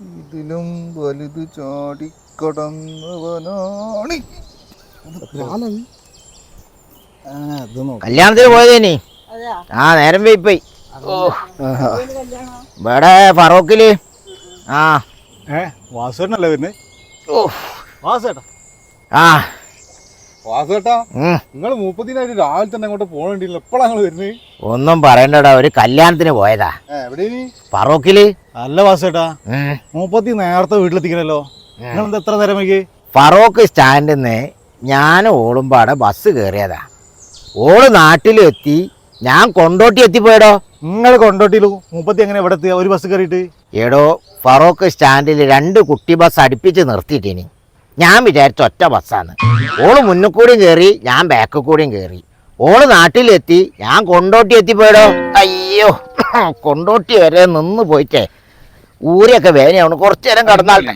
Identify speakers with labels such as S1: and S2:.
S1: ഇതിലും വലുത് ചാടിക്കടന്നവനാണി.
S2: കല്യാണത്തിന് പോയതേനി ആ നേരം പോയി. ഇവിടെ ഫറോക്കിൽ. ആ.
S3: വാസുവേട്ടനല്ലേ വരുന്നത്
S2: ഓ.
S3: വാസുവേട്ടാ.
S2: ആ.
S3: നിങ്ങൾ രാവിലെ തന്നെ അങ്ങോട്ട് പോകണ്ടില്ല എപ്പോഴാണ് നിങ്ങൾ വരുന്നത്
S2: ഒന്നും പറയണ്ടടാ ഒരു കല്യാണത്തിന് പോയതാ.
S3: എവിടെ
S2: ഫറോക്കിൽ
S3: അല്ല
S2: വാസേട്ടാ
S3: മൂപ്പത്തി നേരത്തെ വീട്ടിലെത്തിക്കണല്ലോ. നിങ്ങൾ എത്ര നേരം വൈകി
S2: ഫറോക്ക് സ്റ്റാൻഡിൽ നിന്ന് ഞാൻ ഓളുമ്പാടെ ബസ് കയറിയതാ ഓൾ നാട്ടിലെത്തി ഞാൻ കൊണ്ടോട്ടി എത്തിപ്പോയടോ.
S3: നിങ്ങൾ കൊണ്ടോട്ടിയിലു? മുപ്പത്തി എങ്ങനെ ഇവിടെ എത്തിയ? ഒരു ബസ് കയറിയിട്ട്
S2: എടോ ഫറോക്ക് സ്റ്റാൻഡിൽ രണ്ട് കുട്ടി ബസ് അടുപ്പിച്ച് നിർത്തിയിട്ടിനി. ഞാൻ വിചാരിച്ച ഒറ്റ ബസ്സാണ്. ഓൾ മുന്നിൽ കൂടിയും കയറി ഞാൻ ബാക്കിൽ കൂടിയും കയറി ഓൾ നാട്ടിലെത്തി ഞാൻ കൊണ്ടോട്ടി എത്തിപ്പോയടോ. അയ്യോ കൊണ്ടോട്ടി വരെ നിന്ന് പോയിട്ടേ. ഊരൊക്കെ വേനയാണ് കുറച്ചു നേരം കടന്നാട്ടെ